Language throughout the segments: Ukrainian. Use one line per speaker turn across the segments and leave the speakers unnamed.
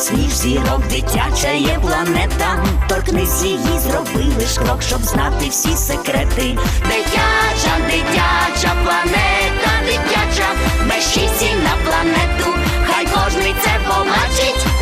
Торкнись ніж зірок, дитяча є планета. Торкнись її, зроби лиш крок, щоб знати всі секрети. Дитяча, дитяча планета, дитяча, безчисті на планету. Хай кожний це побачить.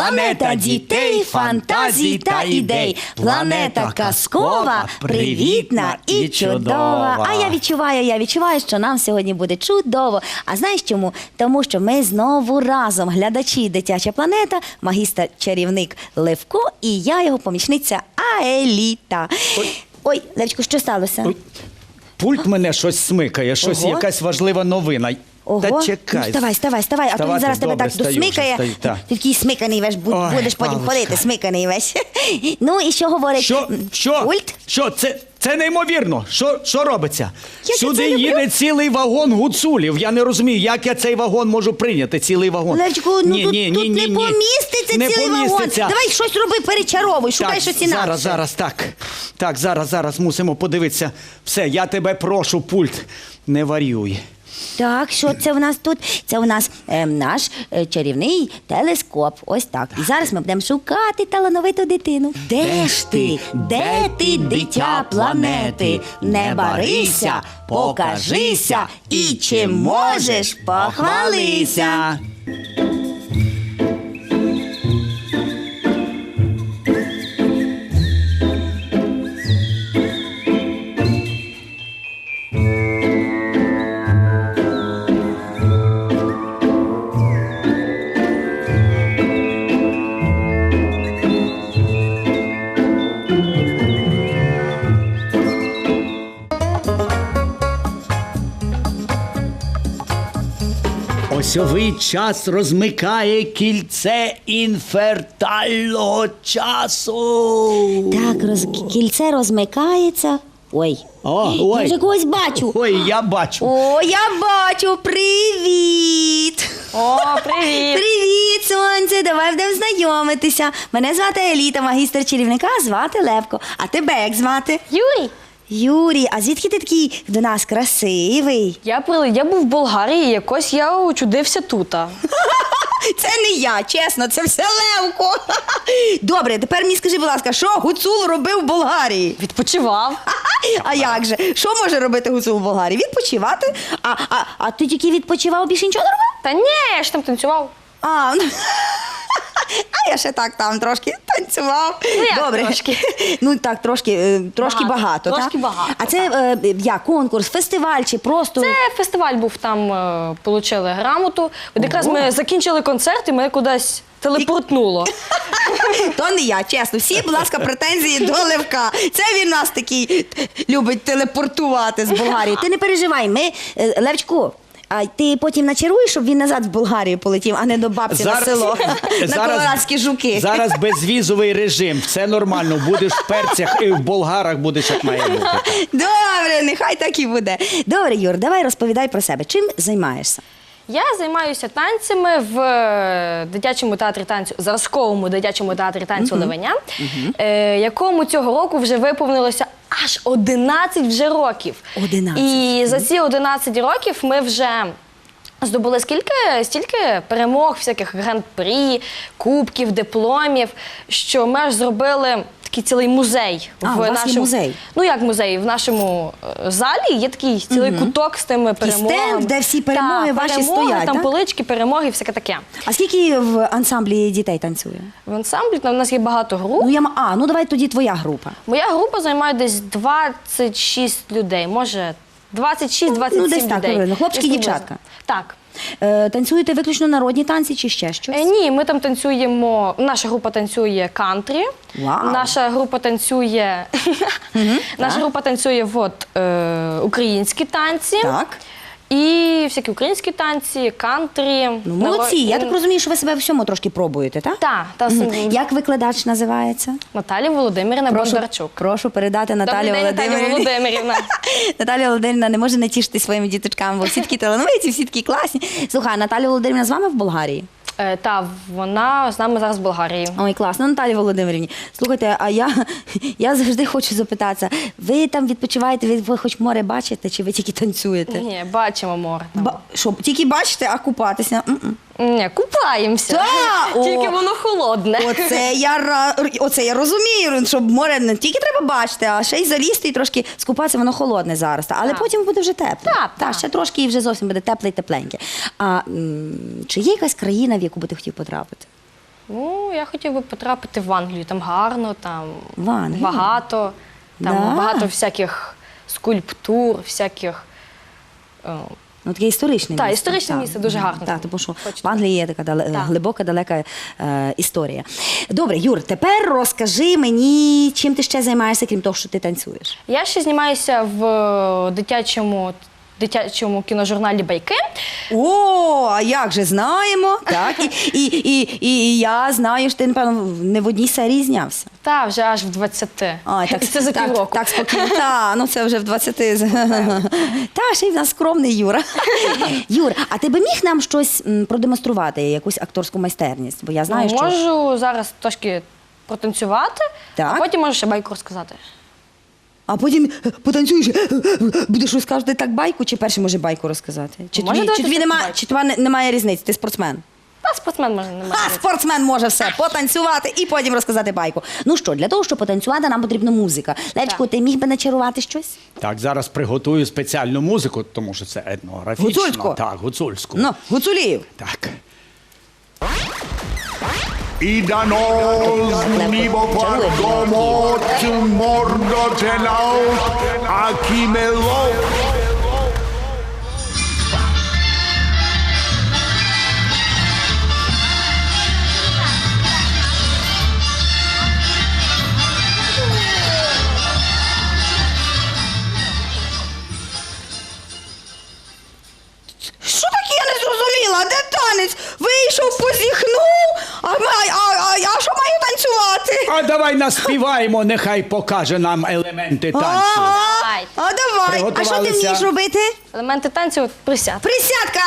Планета дітей, фантазій та ідей. Планета казкова, привітна і чудова. А я відчуваю, я відчуваю, що нам сьогодні буде чудово. А знаєш чому? Тому що ми знову разом, глядачі Дитяча планета, магістр чарівник Левко і я, його помічниця Аеліта. Ой, Левчику, що сталося?
Пульт мене щось смикає, щось
Ого.
якась важлива новина.
Ого.
Та чекай.
Ну, вставай, вставай, вставай, а то він
Вставати,
зараз тебе
добре,
так
стаю
досмикає.
вже, стаю, так.
Ти такий смиканий весь бу-
Ой,
будеш потім
паличка.
ходити, смиканий весь. Ну і що говорить?
Що?
м,
Що?
Пульт?
Що? Це, це неймовірно. Що, що робиться?
Я
Сюди
це люблю.
їде цілий вагон гуцулів. Я не розумію, як я цей вагон можу прийняти, цілий вагон.
Левчику, ну
Ні,
тут,
ні,
тут
ні,
не поміститься
не
цілий
поміститься.
вагон. Давай щось роби, перечаровуй, шукай
так,
щось інакше.
Зараз, зараз, так. Так, зараз, зараз мусимо подивитися. Все, я тебе прошу, пульт, не варюй.
Так, що це в нас тут? Це у нас е, наш е, чарівний телескоп. Ось так. І зараз ми будемо шукати талановиту дитину. Де ж ти? Де ти, дитя планети? Не барися, покажися і чи можеш похвалися.
Осьовий час розмикає кільце інфертального часу.
Так, роз... кільце розмикається. Ой.
О,
Я
ой.
вже когось бачу.
Ой, я бачу.
О, я бачу. Привіт!
О, привіт!
Привіт, сонце! Давай будемо знайомитися. Мене звати Еліта, магістр чарівника, звати Левко. А тебе як звати?
Юрій!
Юрій, а звідки ти такий до нас красивий?
Я прили... я був в Болгарії, якось я очудився тута.
Це не я, чесно, це все Левко. Добре, тепер мені скажи, будь ласка, що Гуцул робив в Болгарії?
Відпочивав.
А як же? Що може робити Гуцул в Болгарії? Відпочивати? А, а, а ти тільки відпочивав, більше нічого не робив?
Та ні, я ж там танцював.
А, ну, я ще так там трошки танцював.
Ну, як
Добре.
трошки?
Ну так, трошки, е, трошки багато.
Багато, трошки
так?
багато,
А це е, як конкурс, фестиваль чи просто.
Це фестиваль був там, е, получили грамоту. От якраз ми закінчили концерт і мене кудись телепортнуло.
То не я, чесно. Всі, будь ласка, претензії до Левка. Це він нас такий любить телепортувати з Болгарії. Ти не переживай, ми, е, Левчку. А ти потім начаруєш, щоб він назад в Болгарію полетів, а не до бабці на село. На колорадські жуки.
Зараз безвізовий режим, все нормально. Будеш в перцях і в болгарах будеш як має бути.
Добре, нехай так і буде. Добре, Юр, давай розповідай про себе. Чим займаєшся?
Я займаюся танцями в е, дитячому театрі танцю, зразковому дитячому театрі танцю Левеня, е, якому цього року вже виповнилося аж 11 вже років.
11.
І за ці 11 років ми вже. Здобули скільки стільки перемог, всяких гран-прі, кубків, дипломів, що ми аж зробили такий цілий музей
А, у вас є музей?
Ну як музей? В нашому е, залі є такий цілий куток з тими перемогами.
стенд, де всі перемоги
Так,
ваші
перемоги,
стоять,
Там
так?
полички, перемоги, всяке таке.
А скільки в ансамблі дітей танцює?
В ансамблі там у нас є багато груп.
Ну я м- а, ну давай тоді твоя група.
Моя група займає десь 26 людей, може 26-27
Ну, десь так,
людей.
приблизно. Хлопчики,
Десь
дівчатка.
Так.
Е, танцюєте виключно народні танці чи ще щось?
Е, ні, ми там танцюємо. Наша група танцює кантрі.
Вау.
Наша група танцює. Наша група танцює от, е, українські танці.
Так.
І всякі українські танці, кантрі.
Ну, молодці. Я так розумію, що ви себе в всьому трошки пробуєте, так?
Так, та сам-
Як викладач називається?
Наталія Володимирівна
Прошу,
Бондарчук.
прошу передати Наталі
Добрий день, Наталія
Володимирівні.
Володимирівна.
Наталія Володимирівна не може не тішити своїми діточками, бо всі такі талановиті, всі такі класні. Слухай, а Наталія Володимирівна з вами в Болгарії?
Е, та вона з нами зараз в Болгарії.
Ой, класно, Наталі Володимирівні. Слухайте, а я, я завжди хочу запитатися: ви там відпочиваєте, ви, ви хоч море бачите, чи ви тільки танцюєте?
Ні, бачимо море. там.
Ба- що, тільки бачите, а купатися? М-м.
Ні, купаємося.
Та, о.
Тільки воно холодне.
Оце я ра- оце я розумію, що море не тільки треба бачити, а ще й залізти і трошки скупатися, воно холодне зараз. та, Але
Так.
потім буде вже тепло.
Так,
Та,
так.
ще трошки і вже зовсім буде тепле і тепленьке. А м, чи є якась країна, в яку би ти хотів потрапити?
Ну, я хотів би потрапити в Англію. Там гарно, там
В Англію?
багато, там
Да.
багато всяких скульптур, всяких. е,
Ну, таке історичне
Та,
Так,
історичне місце, дуже гарне.
Так, тому що в Англії є така дале-
Так.
глибока, далека е, історія. Добре, Юр, тепер розкажи мені, чим ти ще займаєшся, крім того, що ти танцюєш.
Я ще знімаюся в е, дитячому, дитячому кіножурналі Байки.
О, а як же знаємо? Так, і, і, і, і, і я знаю, що ти, напевно, не в одній серії знявся.
Та вже аж в 20.
А, так,
І це за
так,
півроку.
Так, спокійно. Та, ну це вже в 20. Та, ще й в нас скромний Юра. Юр, а ти би міг нам щось м, продемонструвати, якусь акторську майстерність? Бо я знаю,
Ну,
що.
можу зараз трошки протанцювати,
Так.
а потім можу ще байку розказати.
А потім е, потанцюєш, е, е, будеш розказувати так байку, чи перше може байку розказати? Чи
Може,
тобі, чи тобі нема,
байку.
чи тобі не- немає різниці? Ти спортсмен?
А спортсмен може не
А спортсмен може все потанцювати і потім розказати байку. Ну що, для того, щоб потанцювати, нам потрібна музика.
Так.
ти міг би начарувати щось?
Так, зараз приготую спеціальну музику, тому що це етнографічно.
Гуцульську?
Так, гуцульську.
Ну, Гуцуліїв.
Так.
i danos nivo quattro morto mordo telaut a me lo
наспіваємо, нехай покаже нам елементи танцю.
А давай. А що ти
Приготувалися.
вмієш робити?
Елементи танцю присяд.
Присядка!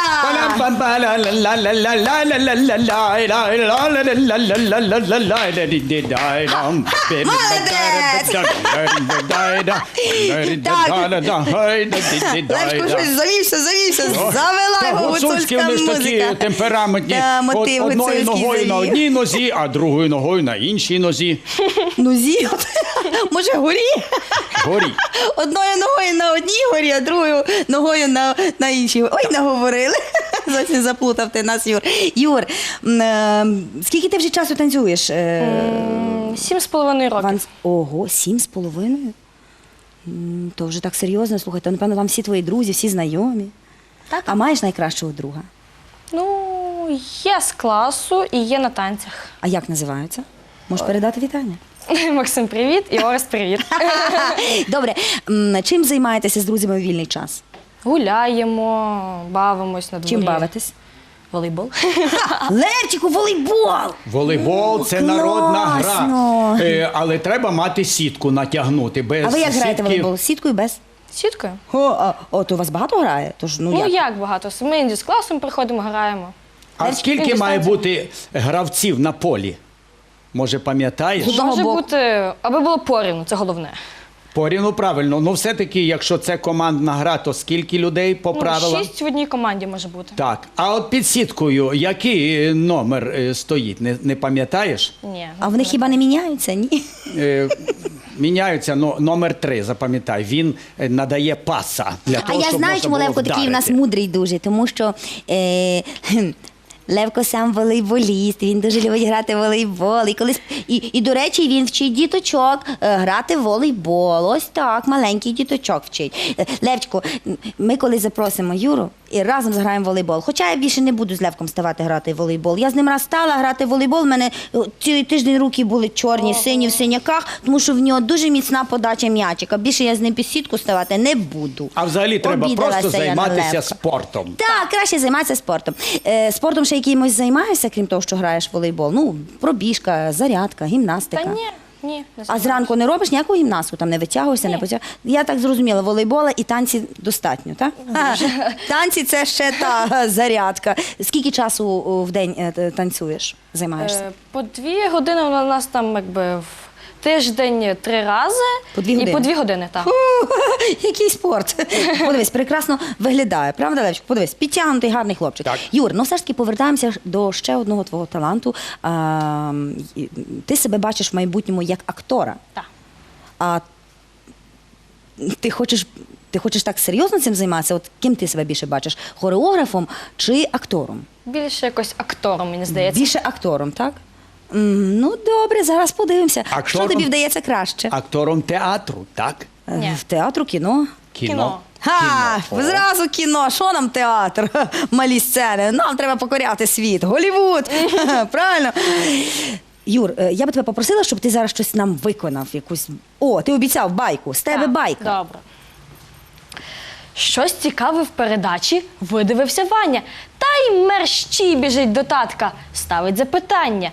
Левчко щось завівся, завівся, завела його
Гуцульські
гуцульська
вони ж такі
музика.
темпераментні.
Да,
От одною
гуцульський
ногою на
завів.
одній нозі, а другою ногою на іншій нозі.
Ну зі, може горі?
Горі.
Одною ногою на одній горі, а другою ногою на, на іншій. Ой, наговорили. Зовсім заплутав ти нас, Юр. Юр, е, скільки ти вже часу танцюєш? е,
Сім з половиною років.
Ван... Ого, сім з половиною? То вже так серйозно, слухайте, напевно, вам всі твої друзі, всі знайомі.
Так.
А маєш найкращого друга?
Ну, є з класу і є на танцях.
А як називаються? Можеш передати вітання?
Максим, привіт, і Орес, привіт.
Добре, м, чим займаєтеся з друзями у вільний час?
Гуляємо, бавимось на дворі.
Чим бавитесь?
Волейбол.
Левчику, волейбол!
Волейбол це народна гра. Е, але треба мати сітку натягнути. Без
А ви як граєте
сітки-
волейбол? З Сіткою без?
Сіткою.
О, а, о, то у вас багато грає? Тож, ну,
Ну,
як?
як багато? Ми з класом приходимо, граємо.
А скільки має бути гравців на полі? Може, пам'ятаєш?
Може
боку.
бути, аби було порівну, це головне.
Порівну правильно. Ну, все-таки, якщо це командна гра, то скільки людей по
Ну, шість в одній команді може бути.
Так. А от під сіткою який е, номер е, стоїть? Не, не пам'ятаєш?
Ні.
А вони хіба не міняються? Ні.
Е, міняються ну, номер три, запам'ятай. Він е, надає паса для
А
того,
я
щоб
знаю,
можна
чому
було
Левко такий в нас
вдарити.
мудрий дуже, тому що е, Левко сам волейболіст, він дуже любить грати в волейбол. І, колись, і, і, до речі, він вчить діточок е, грати в волейбол. Ось так, маленький діточок вчить. Е, Левчко, ми коли запросимо Юру і разом зграємо в волейбол. Хоча я більше не буду з Левком ставати грати в волейбол. Я з ним раз стала грати в волейбол. У мене е, цілий тиждень руки були чорні, сині в синяках, тому що в нього дуже міцна подача м'ячика. Більше я з ним під сітку ставати не буду.
А взагалі треба
Обідалася
просто займатися спортом.
Так, краще займатися спортом. Е, спортом ще якимось займаєшся, крім того, що граєш в волейбол. Ну, пробіжка, зарядка, гімнастика.
Та ні. Ні, не
А зранку не робиш ніяку гімнастику, там не витягуєшся, не потяг... Я так зрозуміла, волейбола і танці достатньо, так? А, танці це ще та зарядка. Скільки часу о, в день е, танцюєш, займаєшся?
Е, По дві години у нас там якби в тиждень три рази.
По дві
І
години?
по дві години, так.
Який спорт. Подивись, прекрасно виглядає, правда, Левчик? Подивись, підтягнутий гарний хлопчик.
Так.
Юр, ну все ж таки повертаємося до ще одного твого таланту. А, і- ти себе бачиш в майбутньому як актора.
Так.
А ти хочеш, ти хочеш так серйозно цим займатися? От ким ти себе більше бачиш? Хореографом чи актором?
Більше якось актором, мені здається.
Більше актором, так? М, Ну, добре, зараз подивимося. Що тобі вдається краще?
Актором театру, так?
Е,
Ні.
В театру, кіно?
Кіно.
Ха!
Кіно. О.
Зразу кіно. Що нам театр? Малі сцени. Нам треба покоряти світ. Голівуд. Правильно? Юр, е, я би тебе попросила, щоб ти зараз щось нам виконав. Якусь. О, ти обіцяв байку. З тебе
Так,
байка.
Добре. Щось цікаве в передачі видивився Ваня. Та й мерщій біжить до татка. Ставить запитання.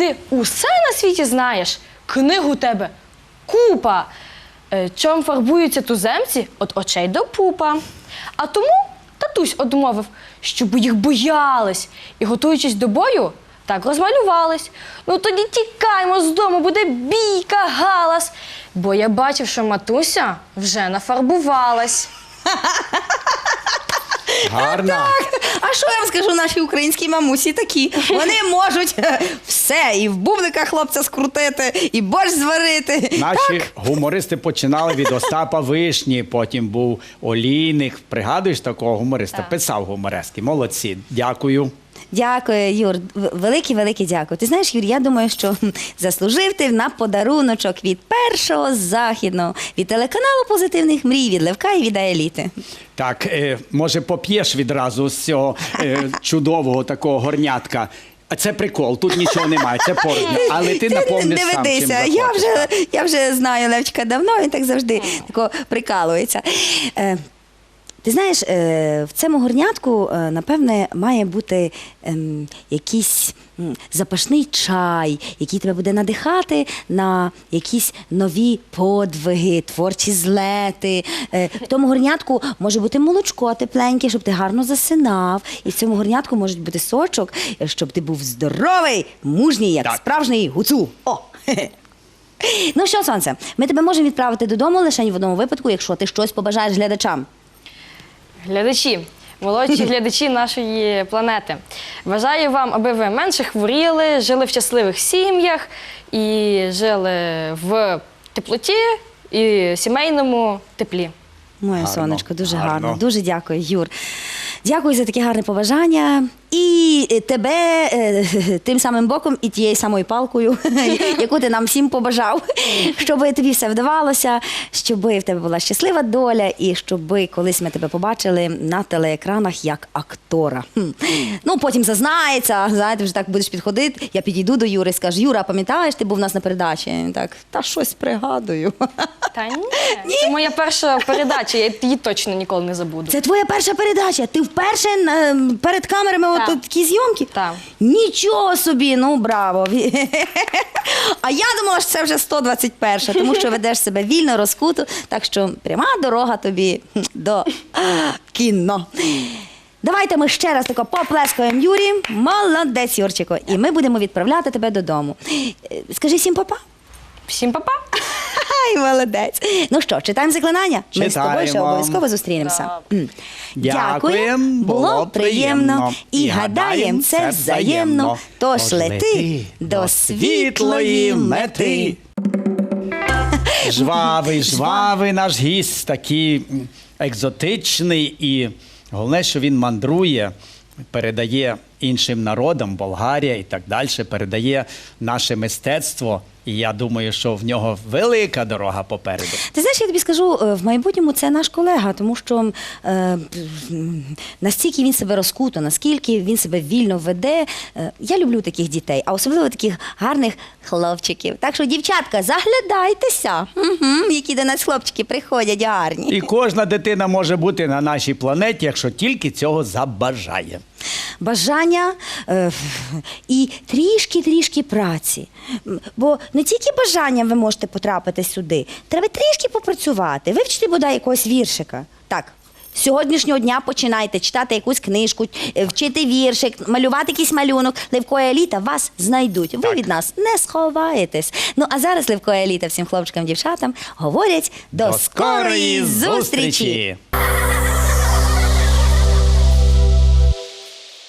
Ти усе на світі знаєш? Книг у тебе купа. Е, Чом фарбуються туземці від очей до пупа. А тому татусь одмовив, щоб їх боялись і, готуючись до бою, так розмалювались. Ну тоді тікаймо з дому, буде бійка, галас. Бо я бачив, що матуся вже нафарбувалась.
Гарно.
А що я вам скажу, наші українські мамусі такі? Вони можуть е, все, і в бубликах хлопця скрутити, і борщ зварити.
Наші гумористи починали від Остапа Вишні, потім був Олійник. Пригадуєш такого гумориста? Писав гуморески. Молодці. Дякую.
Дякую, Юр. Велике, велике дякую. Ти знаєш, Юр, я думаю, що заслужив ти на подаруночок від першого західного, від телеканалу позитивних мрій, від Левка і від Аеліти.
Так, е, може, поп'єш відразу з цього е, чудового такого горнятка. А це прикол, тут нічого немає, це порожньо. Але ти наповниш сам чим захочеш.
Я вже, я вже знаю Левчика давно, він так завжди тако прикалується. Ти знаєш, е, в цьому горнятку, е, напевне, має бути ем, якийсь запашний чай, який тебе буде надихати на якісь нові подвиги, творчі злети. Е, в тому горнятку може бути молочко тепленьке, щоб ти гарно засинав. І в цьому горнятку може бути сочок, щоб ти був здоровий, мужній, як
Так.
справжній гуцул. О! Ну що, сонце, ми тебе можемо відправити додому лише в одному випадку, якщо ти щось побажаєш глядачам.
Глядачі, молодші глядачі нашої планети. Бажаю вам, аби ви менше хворіли, жили в щасливих сім'ях і жили в теплоті і сімейному теплі.
Моє
Гарно,
сонечко, дуже гарно.
гарно.
Дуже дякую, Юр. Дякую за таке гарне побажання. І е, тебе е, тим самим боком і тією самою палкою, яку ти нам всім побажав, щоб тобі все вдавалося, щоб в тебе була щаслива доля, і щоб колись ми тебе побачили на телеекранах як актора. Ну, потім зазнається, знаєте, вже так будеш підходити. Я підійду до Юри скажу, Юра, пам'ятаєш, ти був у нас на передачі? Так, та щось пригадую.
Та ні, це моя перша передача, я її точно ніколи не забуду.
Це твоя перша передача. Ти вперше е, перед камерами от,
Так.
от такі зйомки?
Так.
Нічого собі, ну браво. А я думала, що це вже 121, тому що ведеш себе вільно, розкуто, так що пряма дорога тобі хм, до кіно. Давайте ми ще раз тако поплескаємо Юрі. Молодець, Юрчико. І ми будемо відправляти тебе додому. Е, Скажи всім папа.
Всім па-па!
Ай, молодець. Ну що, читаємо заклинання? Ми з тобою ще
Читаємо.
обов'язково зустрінемося. М.
Дякуєм,
було приємно. І гадаєм, це взаємно. Тож лети до світлої мети.
Жвавий, жвавий наш гість, такий м, екзотичний, і головне, що він мандрує, передає іншим народам, Болгарія і так далі, передає наше мистецтво. І я думаю, що в нього велика дорога попереду.
Ти знаєш, я тобі скажу, е, в майбутньому це наш колега, тому що е, настільки він себе розкуто, наскільки він себе вільно веде. Е, я люблю таких дітей, а особливо таких гарних хлопчиків. Так що, дівчатка, заглядайтеся, угу, які до нас хлопчики приходять гарні.
І кожна дитина може бути на нашій планеті, якщо тільки цього забажає.
бажання е, і трішки-трішки праці. Бо не тільки бажанням ви можете потрапити сюди, треба трішки попрацювати, вивчити бодай якогось віршика. Так. з Сьогоднішнього дня починайте читати якусь книжку, е, вчити віршик, малювати якийсь малюнок. Левко і еліта вас знайдуть. Ви від нас не сховаєтесь. Ну а зараз Левко і еліта всім хлопчикам, дівчатам говорять до,
До скорої зустрічі!